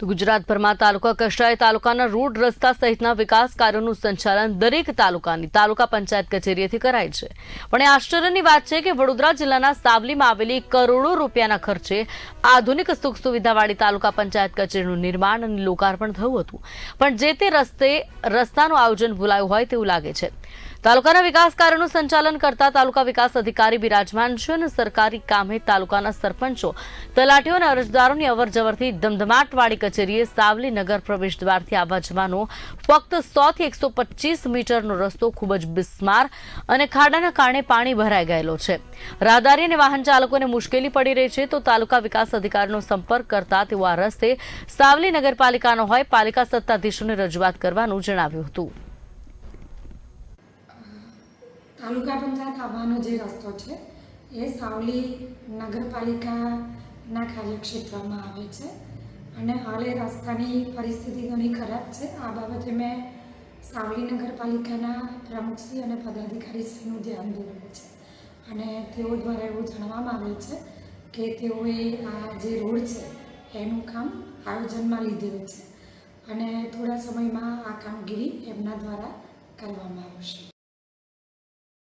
તો ગુજરાતભરમાં તાલુકા કક્ષાએ તાલુકાના રોડ રસ્તા સહિતના વિકાસ કાર્યોનું સંચાલન દરેક તાલુકાની તાલુકા પંચાયત કચેરીએથી કરાય છે. પણ એ આશ્ચર્યની વાત છે કે વડોદરા જિલ્લાના સાવલીમાં આવેલી કરોડો રૂપિયાના ખર્ચે આધુનિક સુખ સુવિધાવાળી તાલુકા પંચાયત કચેરીનું નિર્માણ અને લોકાર્પણ થયું હતું. પણ જે તે રસ્તે રસ્તાનું આયોજન ભૂલાયું હોય તેવું લાગે છે. તાલુકાના વિકાસ કાર્યોનું સંચાલન કરતા તાલુકા વિકાસ અધિકારી બિરાજમાન છે અને સરકારી કામે તાલુકાના સરપંચો, તલાટીઓ અને અરજદારોની અવરજવરથી ધમધમાટવાળી કચેરીએ સાવલી નગર પ્રવેશ દ્વારથી આવવા જવાનો ફક્ત સો થી એકસો પચીસ મીટરનો રસ્તો ખૂબ જ બિસ્માર અને ખાડાના કારણે પાણી ભરાઈ ગયેલો છે. રાહદારી અને વાહન ચાલકોને મુશ્કેલી પડી રહી છે તો તાલુકા વિકાસ અધિકારીનો સંપર્ક કરતા તેઓ આ રસ્તે સાવલી નગરપાલિકાનો હોય પાલિકા સત્તાધીશોને રજૂઆત કરવાનું જણાવ્યું હતું. તાલુકા પંચાયત આવવાનો જે રસ્તો છે, એ સાવલી નગરપાલિકાના કાર્યક્ષેત્રમાં આવે છે. અને હાલ એ રસ્તાની પરિસ્થિતિ ઘણી ખરાબ છે. આ બાબતે મેં સાવલી નગરપાલિકાના પ્રમુખશ્રી અને પદાધિકારીશ્રીનું ધ્યાન દોર્યું છે. અને તેઓ દ્વારા એવું જણાવવામાં આવે છે કે તેઓએ આ જે રોડ છે, એનું કામ આયોજનમાં લીધેલું છે. અને થોડા સમયમાં આ કામગીરી એમના દ્વારા કરવામાં આવશે.